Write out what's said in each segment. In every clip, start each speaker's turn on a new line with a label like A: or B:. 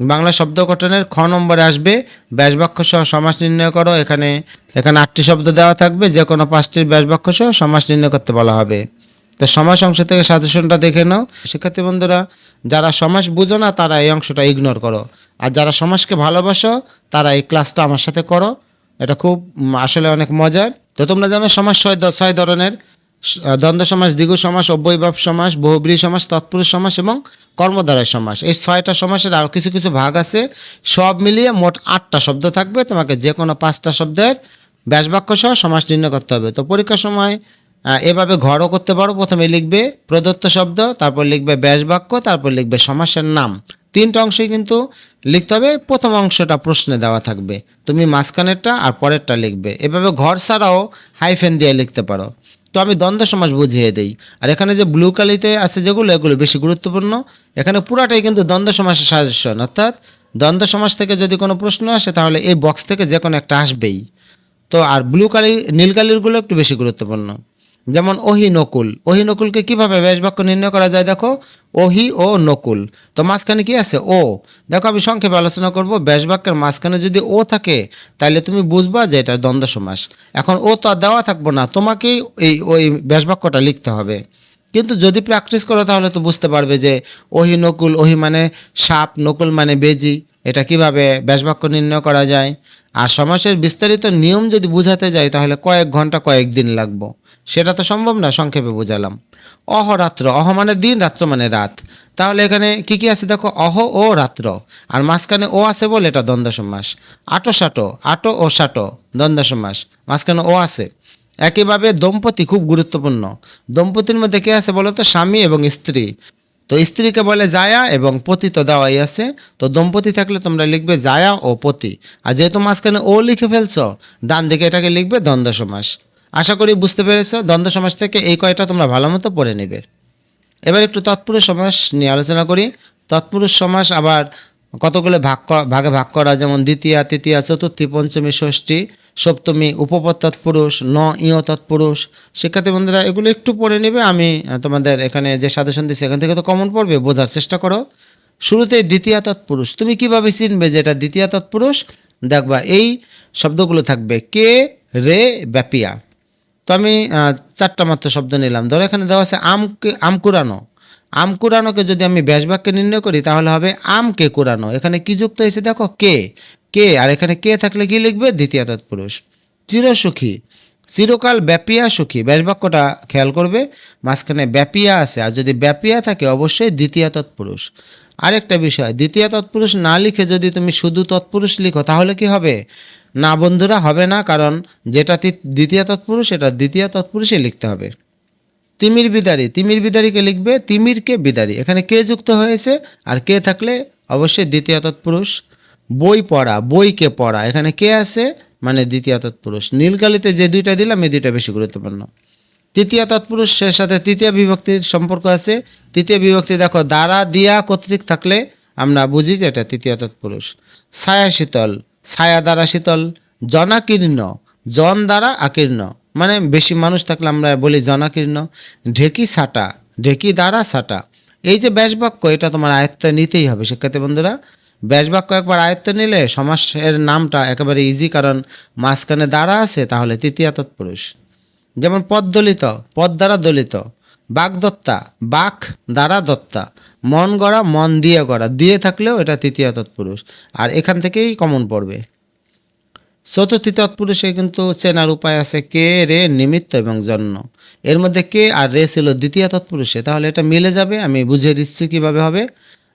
A: বাংলা শব্দ গঠনের খ নম্বরে আসবে ব্যাসবাক্য সহ সমাস নির্ণয় করো। এখানে এখানে আটটি শব্দ দেওয়া থাকবে যে কোনো পাঁচটির ব্যাসবাক্য সহ সমাস নির্ণয় করতে বলা হবে। তো সমাস অংশ থেকে সাজেশনটা দেখে নাও। শিক্ষার্থী বন্ধুরা, যারা সমাস বুঝো না, তারা এই অংশটা ইগনোর করো। আর যারা সমাজকে ভালোবাসো, তারা এই ক্লাসটা আমার সাথে করো। এটা খুব আসলে অনেক মজার। তো তোমরা জানো সমাজ ছয় ছয় ধরনের। দ্বন্দ্ব সমাস, দ্বিগু সমাস, অব্যয়ভাব সমাস, বহুব্রী সমাস, তৎপুরুষ সমাস এবং কর্মদ্বারয় সমাস। এই ছয়টা সমাসের আরও কিছু কিছু ভাগ আছে। সব মিলিয়ে মোট আটটা শব্দ থাকবে। তোমাকে যে কোনো পাঁচটা শব্দের ব্যাসবাক্য সহ সমাস নির্ণয় করতে হবে। তো পরীক্ষার সময় এভাবে ঘরও করতে পারো। প্রথমে লিখবে প্রদত্ত শব্দ, তারপর লিখবে ব্যাসবাক্য, তারপর লিখবে সমাসের নাম। তিনটা অংশই কিন্তু লিখতে হবে। প্রথম অংশটা প্রশ্নে দেওয়া থাকবে। তুমি মাঝখানেরটা আর পরেরটা লিখবে। এভাবে ঘর ছাড়াও হাইফেন দিয়ে লিখতে পারো। তো আমি দ্বন্দ্ব সমাজ বুঝিয়ে দিই। আর এখানে যে ব্লু কালিতে আছে যেগুলো, এগুলো বেশি গুরুত্বপূর্ণ। এখানে পুরাটাই কিন্তু দ্বন্দ্ব সমাজের সাজেশন, অর্থাৎ দ্বন্দ্ব সমাজ থেকে যদি কোনো প্রশ্ন আসে, তাহলে এই বক্স থেকে যে কোনো একটা আসবেই। তো আর ব্লু কালি, নীল কালিরগুলো একটু বেশি গুরুত্বপূর্ণ। যেমন ওহি নকুল। ওহি নকুলকে কীভাবে ব্যাসবাক্য নির্ণয় করা যায় দেখো? ওহি ও নকুল। তো মাঝখানে কি আছে? ও। দেখো আমি সংক্ষেপে আলোচনা করব। ব্যাসবাক্যের মাঝখানে যদি ও থাকে তাহলে তুমি বুঝবা যে এটা দ্বন্দ্ব সমাস। এখন ও তো আর দেওয়া থাকব না, তোমাকেই এই ওই ব্যাসবাক্যটা লিখতে হবে। কিন্তু যদি প্র্যাকটিস করো, তাহলে তো বুঝতে পারবে যে ওহি নকুল, ওহি মানে সাপ, নকুল মানে বেজি। এটা কীভাবে ব্যাসবাক্য নির্ণয় করা যায়? আর সমাসের বিস্তারিত নিয়ম যদি বুঝাতে যাই, তাহলে কয়েক ঘণ্টা কয়েক দিন লাগবো। সেটা তো সম্ভব না, সংক্ষেপে বুঝালাম। অহরাত্র অহ মানে দিন, রাত্র মানে রাত। তাহলে এখানে কি কি আছে দেখো? অহ ও রাত্র। আর মাঝখানে ও আছে বলে এটা দ্বন্দ্ব সমাস। আটো সাটো, আটো ও সাটো, দ্বন্দ্ব সমাস। মাঝখানে ও আছে। একইভাবে দম্পতি খুব গুরুত্বপূর্ণ। দম্পতির মধ্যে কে আছে বলো তো? স্বামী এবং স্ত্রী। তো স্ত্রীকে বলে জায়া এবং পতি তো দেওয়াই আছে। তো দম্পতি থাকলে তোমরা লিখবে জায়া ও পতি। আর যেহেতু মাঝখানে ও লিখে ফেলছ, ডান দিকে এটাকে লিখবে দ্বন্দ্ব সমাস। আশা করি বুঝতে পেরেছ, দ্বন্দ্ব সমাস থেকে এই কয়টা তোমরা ভালো মতো পড়ে নেবে। এবার একটু তৎপুরুষ সমাস নিয়ে আলোচনা করি। তৎপুরুষ সমাস আবার কতগুলো ভাগ ভাগে ভাগ করা, যেমন দ্বিতীয়া, তৃতীয়া, চতুর্থী, পঞ্চমী, ষষ্ঠী, সপ্তমী, উপপদ তৎপুরুষ, ন, ইয় তৎপুরুষ। শিক্ষার্থী বন্ধুরা, এগুলো একটু পড়ে নেবে, আমি তোমাদের এখানে যে সাজেশন দিচ্ছি এখান থেকে তো কমন পড়বে, বোঝার চেষ্টা করো। শুরুতে দ্বিতীয় তৎপুরুষ। তুমি কীভাবে চিনবে যে এটা দ্বিতীয় তৎপুরুষ? দেখবা, এই শব্দগুলো থাকবে, কে, রে, ব্যাপিয়া। তো আমি চারটা মাত্র শব্দ নিলাম। ধরো এখানে দেওয়া আছে আমকে আম কুড়ানো। আম কুড়ানোকে যদি আমি ব্যাসবাক্যে নির্ণয় করি, তাহলে হবে আমকে কুড়ানো। এখানে কি যুক্ত হয়েছে দেখো? কে। কে, আর এখানে কে থাকলে কি লিখবে? দ্বিতীয় তৎপুরুষ চিরসুখী। চিরকাল ব্যাপিয়া সুখী। ব্যাসবাক্যটা খেয়াল করবে। মাঝখানে ব্যাপিয়া আছে। আর যদি ব্যাপিয়া থাকে, অবশ্যই দ্বিতীয় তৎপুরুষ আরেকটা বিষয়, দ্বিতীয় তৎপুরুষ না লিখে যদি তুমি শুধু তৎপুরুষ লিখো, তাহলে কি হবে? না বন্ধুরা হবে না, কারণ যেটা দ্বিতীয় তৎপুরুষ, সেটা দ্বিতীয় তৎপুরুষে লিখতে হবে। তিমির বিদারি, তিমির বিদারিকে লিখবে, তিমিরকে বিদারি। এখানে কে যুক্ত হয়েছে আর কে থাকলে অবশ্যই দ্বিতীয় তৎপুরুষ। বই পড়া, বইকে পড়া, এখানে কে আছে? মানে দ্বিতীয় তৎপুরুষ। নীলকালিতে যে দুইটা দিলাম এই দুইটা বেশি গুরুত্বপূর্ণ। তৃতীয় তৎপুরুষের সাথে তৃতীয় বিভক্তির সম্পর্ক আছে। তৃতীয় বিভক্তি দেখো, দ্বারা দিয়া কর্তৃক থাকলে আমরা বুঝি যে এটা তৃতীয় তৎপুরুষ। ছায়া শীতল ছায়া দ্বারা শীতল, জনাকীর্ণ, জন দ্বারা আকীর্ণ। মানে বেশি মানুষ থাকলে আমরা বলি জনাকীর্ণ, ঢেকি সাটা ঢেকি দ্বারা সাটা এই যে ব্যাসবাক্য, এটা তোমার আয়ত্তে নিতেই হবে। শিক্ষার্থী বন্ধুরা, ব্যাসবাক্য একবার আয়ত্তে নিলে সমাসের নামটা একেবারে ইজি কারণ মাঝখানে দ্বারা আছে, তাহলে তৃতীয় তৎপুরুষ। যেমন পদ দলিত পদ দ্বারা দলিত বাগদত্তা, বাক দ্বারা দত্তা। মন গড়া, মন দিয়ে গড়া। দিয়ে থাকলেও এটা তৃতীয় তৎপুরুষ। আর এখান থেকেই কমন পড়বে। চতুর্থী তৎপুরুষে কিন্তু চেনার উপায় আছে কে, রে, নিমিত্ত এবং জন্ম এর মধ্যে কে আর রে ছিল দ্বিতীয় তৎপুরুষে। তাহলে এটা মিলে যাবে, আমি বুঝিয়ে দিচ্ছি কীভাবে হবে।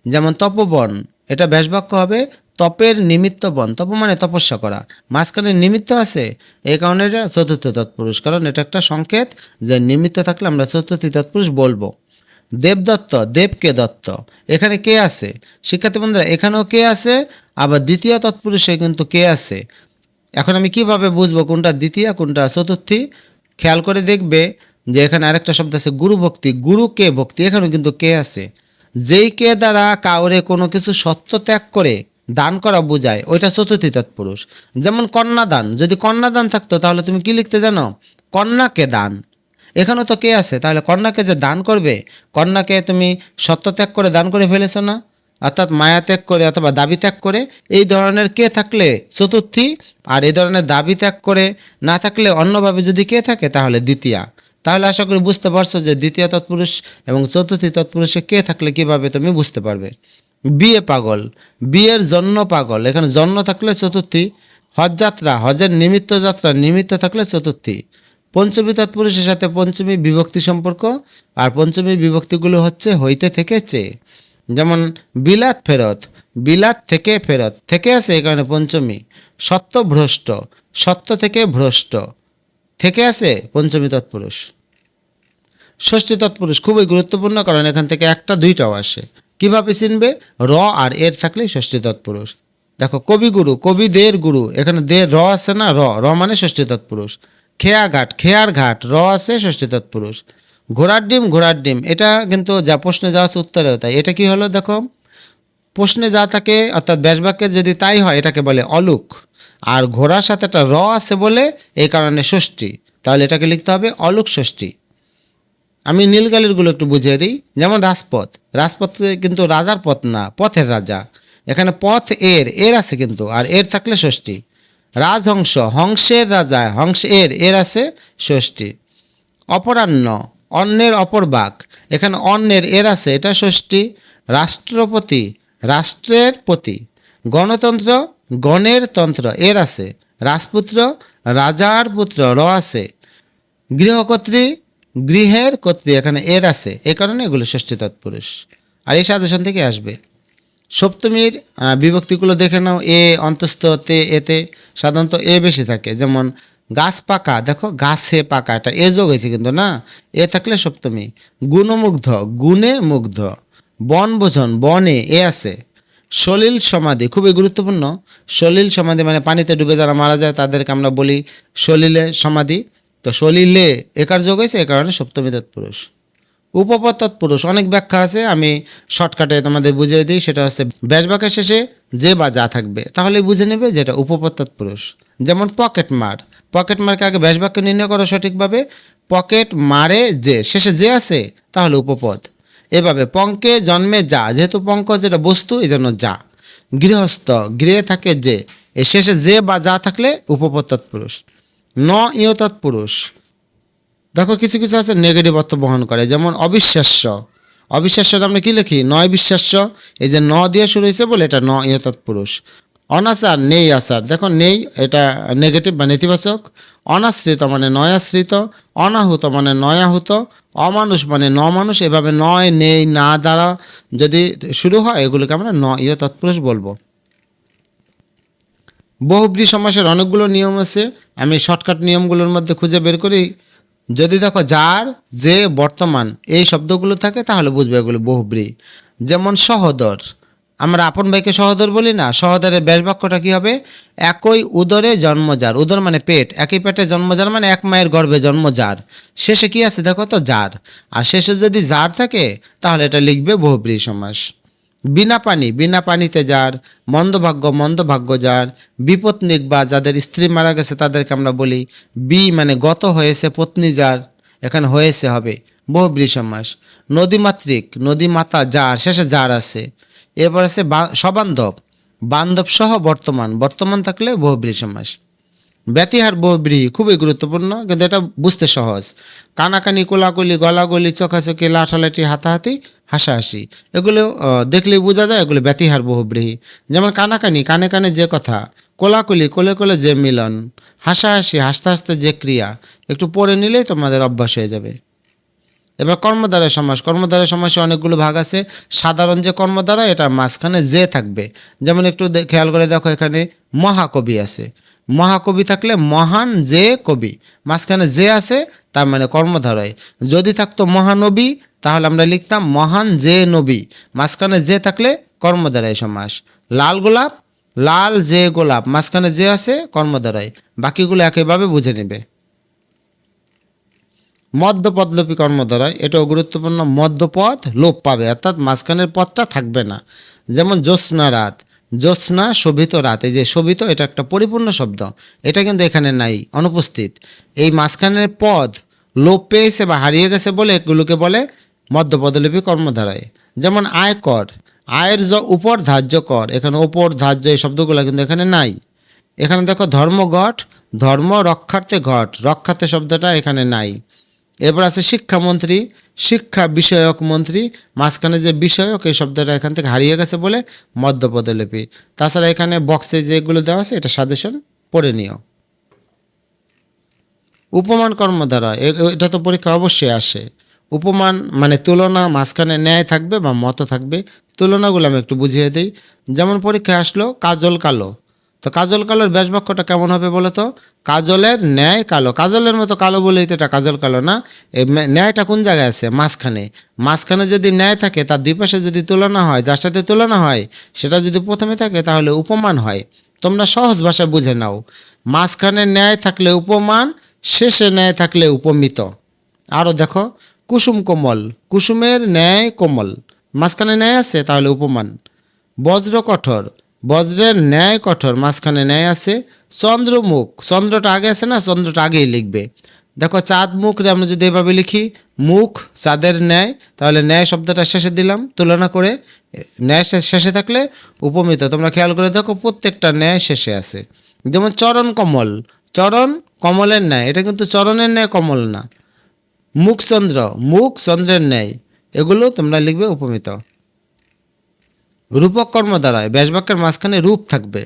A: যেমন তপবন, এটা ব্যাসবাক্য হবে তপের নিমিত্ত বন। তপ মানে তপস্যা করা। মাঝখানে নিমিত্ত আছে, এই কারণে এটা চতুর্থ তৎপুরুষ। কারণ এটা একটা সংকেত যে নিমিত্ত থাকলে আমরা চতুর্থী তৎপুরুষ বলব। দেবদত্ত দেবকে দত্ত। এখানে কে আছে? শিক্ষার্থী বন্ধুরা, এখানেও কে আছে, আবার দ্বিতীয় তৎপুরুষে কিন্তু কে আছে? এখন আমি কীভাবে বুঝব কোনটা দ্বিতীয়, কোনটা চতুর্থী? খেয়াল করে দেখবে যে এখানে আরেকটা শব্দ আছে, গুরু ভক্তি। গুরু কে ভক্তি? এখানেও কিন্তু কে আছে। যেই কে দ্বারা কাউরে কোনো কিছু সত্য ত্যাগ করে দান করা বোঝায়, ওইটা চতুর্থী তৎপুরুষ। যেমন কন্যাদান, যদি কন্যাদান থাকতো, তাহলে তুমি কি লিখতে জানো? কন্যাকে দান। এখানেও তো কে আছে? তাহলে কন্যাকে যে দান করবে, কন্যাকে তুমি সত্য ত্যাগ করে দান করে ফেলেছো না? অর্থাৎ মায়া ত্যাগ করে অথবা দাবি ত্যাগ করে, এই ধরনের কে থাকলে চতুর্থী, আর এই ধরনের দাবি ত্যাগ করে না থাকলে অন্যভাবে যদি কে থাকে, তাহলে দ্বিতীয়া। তাহলে আশা করি বুঝতে পারছ যে দ্বিতীয় তৎপুরুষ এবং চতুর্থী তৎপুরুষে কে থাকলে কীভাবে তুমি বুঝতে পারবে। বিয়ে পাগল, বিয়ের জন্য পাগল। এখানে জন্য থাকলে চতুর্থী, হজ যাত্রা, হজের নিমিত্ত যাত্রা, নিমিত্ত থাকলে চতুর্থী। পঞ্চমী তৎপুরুষের সাথে পঞ্চমী বিভক্তি সম্পর্ক, আর পঞ্চমী বিভক্তিগুলো হচ্ছে হইতে থেকে চেয়ে। যেমন বিলাত ফেরত, বিলাত থেকে ফেরত, থেকে আছে এই কারণে পঞ্চমী। সত্য ভ্রষ্ট, সত্য থেকে ভ্রষ্ট, থেকে আছে পঞ্চমী তৎপুরুষ। ষষ্ঠী তৎপুরুষ খুবই গুরুত্বপূর্ণ, কারণ এখান থেকে একটা দুইটাও আসে। কীভাবে চিনবে? র আর এর থাকলে ষষ্ঠী তৎপুরুষ। দেখো, কবিগুরু, কবিদের গুরু, এখানে দে র আছে না? র র মানে ষষ্ঠী তৎপুরুষ। খেয়া ঘাট, খেয়ার ঘাট, র আছে ষষ্ঠী তৎপুরুষ। ঘোড়ার ডিম ঘোড়ার ডিম, এটা কিন্তু যা প্রশ্নে যা আছে উত্তরেও তাই। এটা কি হলো দেখো? প্রশ্নে যা থাকে, অর্থাৎ ব্যাসবাক্যে যদি তাই হয়, এটাকে বলে অলুক। আর ঘোড়ার সাথে একটা র আছে বলে, এই কারণে ষষ্ঠী। তাহলে এটাকে লিখতে হবে অলুক ষষ্ঠী। আমি নীলগালিরগুলো একটু বুঝিয়ে দিই। যেমন রাজপথ। রাজপথ কিন্তু রাজার পথ না, পথের রাজা। এখানে পথ এর এর আছে কিন্তু, আর এর থাকলে ষষ্ঠী। রাজহংস, হংসের রাজা, হংস এর এর আছে ষষ্ঠী। অপরাহ্ন অন্যের অপর বাক। এখানে অন্যের এর আছে, এটা ষষ্ঠী। রাষ্ট্রপতি, রাষ্ট্রের প্রতি গণতন্ত্র, গণের তন্ত্র, এর আছে। রাজপুত্র, রাজার পুত্র, র আছে। গৃহকর্ত্রী গৃহের কর্ত্রী এখানে এর আছে। এ কারণে এগুলো ষষ্ঠী তৎপুরুষ। আর এই সাজেশন থেকে আসবে। সপ্তমীর বিভক্তিগুলো দেখে নাও। এ অন্তস্থ, তে, এতে সাধারণত এ বেশি থাকে। যেমন, গাছ পাকা। দেখো, গাছে পাকা। এটা এ যোগ হয়েছে কিন্তু, না? এ থাকলে সপ্তমী। গুণমুগ্ধ, গুণে মুগ্ধ। বনভোজন বনে এ আছে। সলিল সমাধি, খুবই গুরুত্বপূর্ণ। সলিল সমাধি মানে পানিতে ডুবে যারা মারা যায়, তাদেরকে আমরা বলি সলিলে সমাধি। তো সলিলে একার যোগ হয়েছে? এ কারণে সপ্তমী তৎপুরুষ উপপদ তৎপুরুষ অনেক ব্যাখ্যা আছে, আমি শর্টকাটে তোমাদের বুঝিয়ে দিই। সেটা হচ্ছে ব্যাসবাকের শেষে যে বা যা থাকবে। তাহলে বুঝে নেবে যেটা উপপদ তৎপুরুষ যেমন পকেট মার। পকেট মারকে আগে ব্যাসবাক্য নির্ণয় করো সঠিকভাবে। পকেট মারে যে, শেষে যে আছে, তাহলে উপপদ। এভাবে পঙ্কে জন্মে যা, যেহেতু পঙ্ক যেটা বস্তু এই জন্য যা। গৃহস্থ, গৃহে থাকে যে, এ শেষে যে বা যা থাকলে উপপদ তৎপুরুষ ন ইয় তৎপুরুষ দেখো কিছু কিছু আছে নেগেটিভ অর্থ বহন করে, যেমন অবিশ্বাস্য। অবিশ্বাস্যটা আমরা কী লিখি? নয় বিশ্বাস্য, এই যে ন দিয়ে শুরু হয়েছে বলে এটা ন ইয় তৎপুরুষ অনাচার, নেই আচার। দেখো নেই, এটা নেগেটিভ বা নেতিবাচক। অনাশ্রিত মানে নয়াশ্রিত। অনাহুত মানে নয়াহুত। অমানুষ মানে ন মানুষ এভাবে নয়, নেই, না দ্বারা যদি শুরু হয়, এগুলোকে আমরা ন ইয় তৎপুরুষ বলব। বহুব্রী সমাসের অনেকগুলো নিয়ম আছে। আমি শর্টকাট নিয়মগুলোর মধ্যে খুঁজে বের করি। যদি দেখো যার, যে, বর্তমান, এই শব্দগুলো থাকে, তাহলে বুঝবে এগুলো বহুব্রী। যেমন সহদর। আমরা আপন ভাইকে সহদর বলি না। সহদরের ব্যাস বাক্যটা কী হবে? একই উদরে জন্মজার। উদর মানে পেট। একই পেটে জন্মজার মানে এক মায়ের গর্ভে জন্মজার। শেষে কি আছে দেখো তো? যার। আর শেষে যদি যার থাকে, তাহলে এটা লিখবে বহুব্রী সমাস। বিনা পানি, বিনা পানিতে যার মন্দভাগ্য মন্দভাগ্য যার, বিপত্নিক বা যাদের স্ত্রী মারা গেছে তাদেরকে আমরা বলি বি মানে গত হয়েছে, পত্নী যার, এখানে হয়েছে হবে, বহুব্রী সমাস। নদীমাতৃক নদীমাতা যার, শেষে যার আছে। এরপর আছে সবান্ধব। বান্ধব সহ বর্তমান বর্তমান থাকলে বহুব্রী সমাস। ব্যতিহার বহুব্রী খুবই গুরুত্বপূর্ণ, কিন্তু এটা বুঝতে সহজ। কানাকানি, কোলাকুলি, গলাগলি, চোখাচোখি, লাঠালাঠি, হাতাহাতি, হাসাহাসি, এগুলো দেখলে বোঝা যায় এগুলো ব্যতিহার বহুব্রীহি যেমন কানাকানি, কানে কানে যে কথা, কোলাকুলি, কোলে কোলে যে মিলন, হাসাহাসি, হাসতে হাসতে যে ক্রিয়া, একটু পড়ে নিলেই তোমাদের অভ্যাস হয়ে যাবে। এবার কর্মদ্বারের সমাস কর্মদ্বারের সমাসে অনেকগুলো ভাগ আছে। সাধারণ যে কর্মদ্বারা এটা মাঝখানে যে থাকবে। যেমন একটু খেয়াল করে দেখো এখানে মহাকবি আছে। মহাকবি থাকলে মহান যে কবি। মাঝখানে যে আছে, তার মানে কর্মধারয়। যদি থাকতো মহানবী, তাহলে আমরা লিখতাম মহান যে নবী। মাঝখানে যে থাকলে কর্মদ্বারায় সমাস। লাল গোলাপ, লাল যে গোলাপ। মাঝখানে যে আছে কর্মদ্বারায় বাকিগুলো একইভাবে বুঝে নেবে। মধ্যপদলোপী কর্মদ্বারায় এটাও গুরুত্বপূর্ণ। মধ্যপদ লোপ পাবে, অর্থাৎ মাঝখানের পদটা থাকবে না। যেমন জ্যোৎস্না রাত জ্যোৎস্না, শোভিত, রাত। এই যে শোভিত, এটা একটা পরিপূর্ণ শব্দ। এটা কিন্তু এখানে নাই, অনুপস্থিত। এই মাঝখানের পদ লোপ পেয়েছে বা হারিয়ে গেছে বলে এগুলোকে বলে মধ্যপদলিপি কর্মধারায়। যেমন আয়কর আয়ের জ উপর ধার্য কর। এখানে ওপর ধার্য এই শব্দগুলো কিন্তু এখানে নাই। এখানে দেখো ধর্মঘট ধর্ম রক্ষার্থে ঘট। রক্ষার্থে শব্দটা এখানে নাই। এরপর আছে শিক্ষামন্ত্রী শিক্ষা বিষয়ক মন্ত্রী, মাঝখানে যে বিষয়ক, এই শব্দটা এখান থেকে হারিয়ে গেছে বলে মধ্যপদলিপি। তাছাড়া এখানে বক্সে যেগুলো দেওয়া আছে, এটা সাজেশন পড়ে নিও। উপমান কর্মধারা এটা তো পরীক্ষা অবশ্যই আসে। উপমান মানে তুলনা, মাঝখানে ন্যায় থাকবে বা মত থাকবে। তুলনাগুলো আমি একটু বুঝিয়ে দিই। যেমন পরীক্ষায় আসলো, কাজল কালো। তো কাজল কালোর ব্যাসবাক্যটা কেমন হবে বলো তো? কাজলের ন্যায় কালো। কাজলের মতো কালো বলেই তো এটা কাজল কালো না। ন্যায়টা কোন জায়গায় আছে? মাঝখানে। মাঝখানে যদি ন্যায় থাকে, তার দুই পাশে যদি তুলনা হয়, যার সাথে তুলনা হয়, সেটা যদি প্রথমে থাকে, তাহলে উপমান হয়। তোমরা সহজ ভাষায় বুঝে নাও। মাঝখানে ন্যায় থাকলে উপমান, শেষে ন্যায় থাকলে উপমিত। আরও দেখো, কুসুম কোমল। কুসুমের ন্যায় কোমল। মাঝখানে ন্যায় আছে, তাহলে উপমান। বজ্র কঠোর। বজ্রের ন্যায় কঠোর, মাঝখানে ন্যায় আছে, চন্দ্রমুখ, চন্দ্রটা আগে আছে না, চন্দ্রটা আগেই লিখবে। দেখো, চাঁদ মুখ আমরা যদি এভাবে লিখি, মুখ, চাঁদের ন্যায়, তাহলে ন্যায় শব্দটা শেষে দিলাম, তুলনা করে, ন্যায় শেষে থাকলে উপমিত। তোমরা খেয়াল করে দেখো, প্রত্যেকটা ন্যায় শেষে আছে। যেমন চরণ কমল, চরণ কমলের ন্যায়, এটা কিন্তু চরণের ন্যায় কমল না। মুখ চন্দ্র, মুখ চন্দ্রের ন্যায়, এগুলো তোমরা লিখবে উপমিত। রূপক কর্ম দ্বারায় ব্যাসবাক্যের মাঝখানে রূপ থাকবে।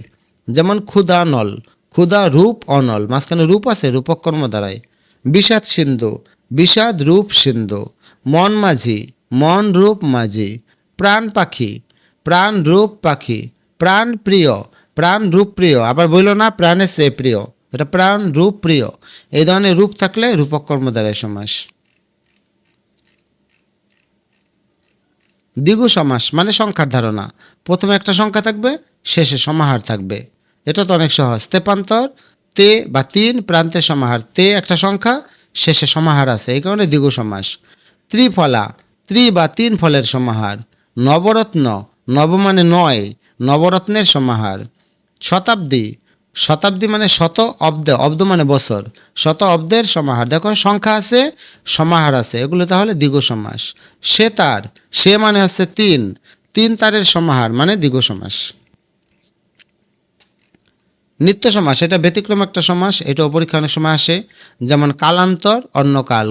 A: যেমন ক্ষুধা নল, ক্ষুধা রূপ অনল, মাঝখানে রূপ আছে রূপক কর্ম দ্বারায়। বিষাদ সিন্ধু, বিষাদ রূপ সিন্ধু, মন মাঝি, মন রূপ মাঝি, প্রাণ পাখি, প্রাণ রূপ পাখি, প্রাণ প্রিয়, প্রাণ রূপ প্রিয়, আবার বলল না প্রাণের সে প্রিয়, এটা প্রাণ রূপ প্রিয়। এই ধরনের রূপ থাকলে রূপক কর্ম দ্বারায় সমাস। দ্বিগু সমাস মানে সংখ্যার ধারণা। প্রথমে একটা সংখ্যা থাকবে, শেষে সমাহার থাকবে। এটা তো অনেক সহজ। তেপান্তর তে বা তিন প্রান্তের সমাহার। তে একটা সংখ্যা, শেষে সমাহার আছে। এই কারণে দ্বিগু সমাস। ত্রিফলা, ত্রি বা তিন ফলের সমাহার। নবরত্ন, নব মানে নয়, নবরত্নের সমাহার। শতাব্দী শতাব্দী মানে শত অব্দ অব্দ মানে বছর। শত অব্দের সমাহার। দেখো, সংখ্যা আছে, সমাহার আছে। এগুলো তাহলে দ্বিগু সমাস। সে তার, সে মানে হচ্ছে তিন। তিন তারের সমাহার মানে দ্বিগু সমাস। নিত্য সমাস, এটা ব্যতিক্রম একটা সমাস এটা পরীক্ষা অনেক সময় আসে। যেমন কালান্তর অন্য কাল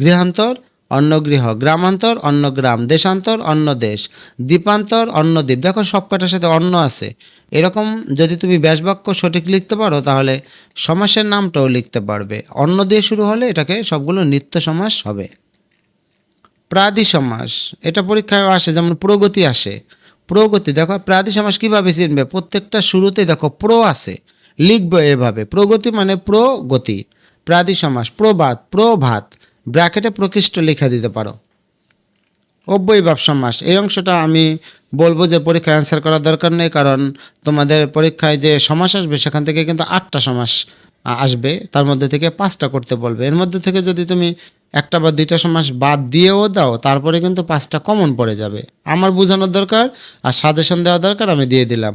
A: গৃহান্তর অন্য গৃহ গ্রামান্তর অন্য গ্রাম দেশান্তর অন্য দেশ দ্বীপান্তর অন্য দ্বীপ দেখো সব কটার সাথে অন্য আছে। এরকম যদি তুমি ব্যাসবাক্য সঠিক লিখতে পারো, তাহলে সমাসের নামটাও লিখতে পারবে। অন্য দিয়ে শুরু হলে এটাকে সবগুলো নিত্য সমাস হবে। প্রাদি সমাস। এটা পরীক্ষায় আসে, যেমন প্রগতি আসে। প্রগতি, দেখো প্রাদি সমাস কীভাবে চিনবে? প্রত্যেকটা শুরুতে দেখো প্র আছে। লিখবে এভাবে। প্রগতি মানে প্রগতি। প্রাদি সমাস, প্রবাদ, প্রভাত। ব্র্যাকেটে প্রকৃষ্ট লিখে দিতে পারো। অব্যয়ভাব সমাস এই অংশটা আমি বলব যে পরীক্ষায় অ্যান্সার করার দরকার নেই, কারণ তোমাদের পরীক্ষায় যে সমাস আসবে, সেখান থেকে কিন্তু আটটা সমাস আসবে। তার মধ্যে থেকে পাঁচটা করতে বলবে। এর মধ্যে থেকে যদি তুমি একটা বা দুইটা সমাস বাদ দিয়েও দাও, তারপরে কিন্তু পাঁচটা কমন পড়ে যাবে। আমার বোঝানোর দরকার আর সাজেশন দেওয়া দরকার আমি দিয়ে দিলাম।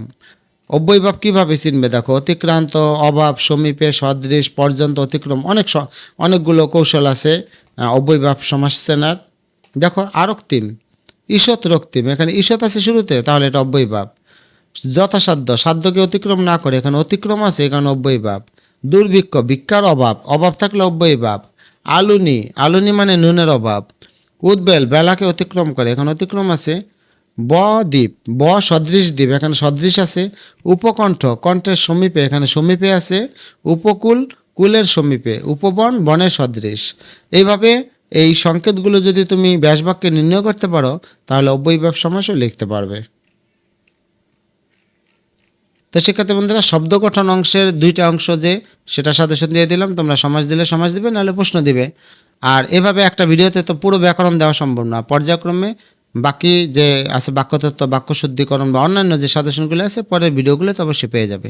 A: অব্যয়ভাব কীভাবে চিনবে? দেখো, অতিক্রান্ত, অভাব, সমীপে, সদৃশ, পর্যন্ত অতিক্রম, অনেক অনেকগুলো কৌশল আছে অব্যয়ভাব চেনার দেখো আরক্তিম ঈষৎ রক্তিম এখানে ঈষৎ আছে শুরুতে, তাহলে এটা অব্যয়ভাব যথাসাধ্য, সাধ্যকে অতিক্রম না করে, এখানে অতিক্রম আছে, এখানে অব্যয়ভাব দুর্ভিক্ষ, ভিক্ষার অভাব অভাব থাকলে অব্যয়ভাব আলুনি আলুনি মানে নুনের অভাব। উদ্বেল, বেলাকে অতিক্রম করে, এখানে অতিক্রম আছে। ব দ্বীপ, ব সদৃশ দ্বীপ, এখানে সদৃশ আছে, উপকণ্ঠ, কণ্ঠের সমীপে, এখানে সমীপে আছে, উপকূল, কুলের সমীপে, উপবন, বনের সদৃশ। এইভাবে এই সংকেতগুলো যদি তুমি ব্যাসবাক্যে নির্ণয় করতে পারো, তাহলে অব্যয়ভাব সমাসও লিখতে পারবে। তো সেক্ষেত্রে বন্ধুরা, শব্দ গঠন অংশের দুইটা অংশ যে, সেটা সাজেশন দিয়ে দিলাম, তোমরা সমাজ দিলে সমাজ দিবে, নাহলে প্রশ্ন দিবে। আর এভাবে একটা ভিডিওতে তো পুরো ব্যাকরণ দেওয়া সম্ভব না। পর্যায়ক্রমে বাকি যে আছে বাক্যতত্ত্ব, বাক্য শুদ্ধিকরণ বা অন্যান্য যে সাজেশনগুলো আছে, পরের ভিডিওগুলো তো অবশ্যই পেয়ে যাবে।